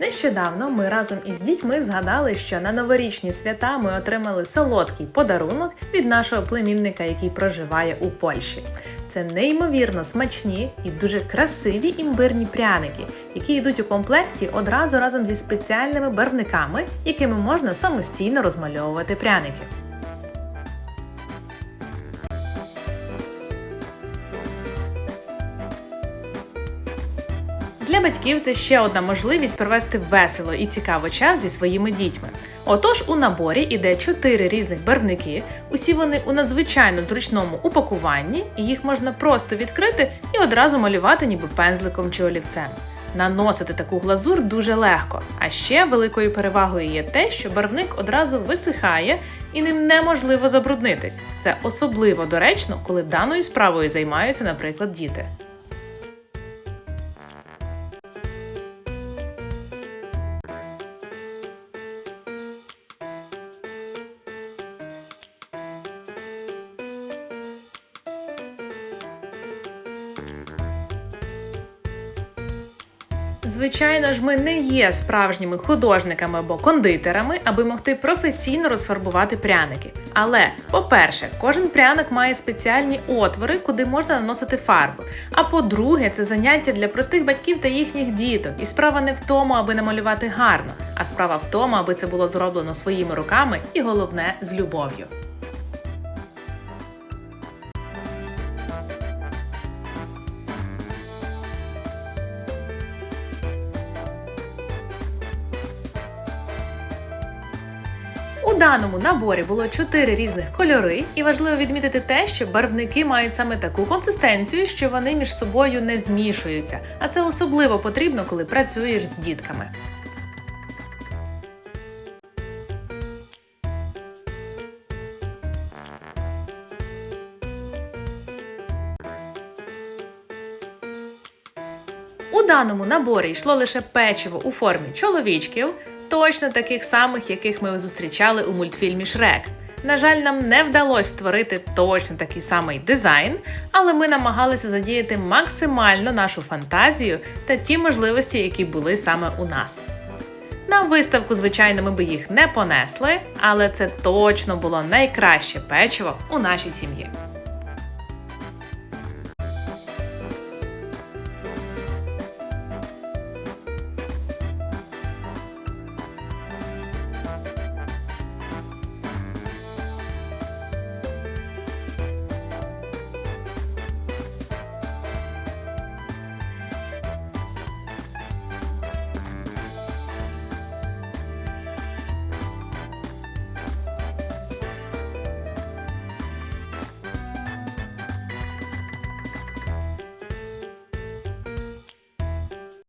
Нещодавно ми разом із дітьми згадали, що на новорічні свята ми отримали солодкий подарунок від нашого племінника, який проживає у Польщі. Це неймовірно смачні і дуже красиві імбирні пряники, які йдуть у комплекті одразу разом зі спеціальними барвниками, якими можна самостійно розмальовувати пряники. Для батьків це ще одна можливість провести весело і цікаво час зі своїми дітьми. Отож, у наборі іде чотири різних барвники. Усі вони у надзвичайно зручному упакуванні, і їх можна просто відкрити і одразу малювати ніби пензликом чи олівцем. Наносити таку глазур дуже легко. А ще великою перевагою є те, що барвник одразу висихає і ним неможливо забруднитись. Це особливо доречно, коли даною справою займаються, наприклад, діти. Звичайно ж, ми не є справжніми художниками або кондитерами, аби могти професійно розфарбувати пряники. Але, по-перше, кожен пряник має спеціальні отвори, куди можна наносити фарбу. А по-друге, це заняття для простих батьків та їхніх діток. І справа не в тому, аби намалювати гарно, а справа в тому, аби це було зроблено своїми руками і головне з любов'ю. У даному наборі було 4 різних кольори, і важливо відмітити те, що барвники мають саме таку консистенцію, що вони між собою не змішуються. А це особливо потрібно, коли працюєш з дітками. У даному наборі йшло лише печиво у формі чоловічків, точно таких самих, яких ми зустрічали у мультфільмі Шрек. На жаль, нам не вдалося створити точно такий самий дизайн, але ми намагалися задіяти максимально нашу фантазію та ті можливості, які були саме у нас. На виставку, звичайно, ми би їх не понесли, але це точно було найкраще печиво у нашій сім'ї.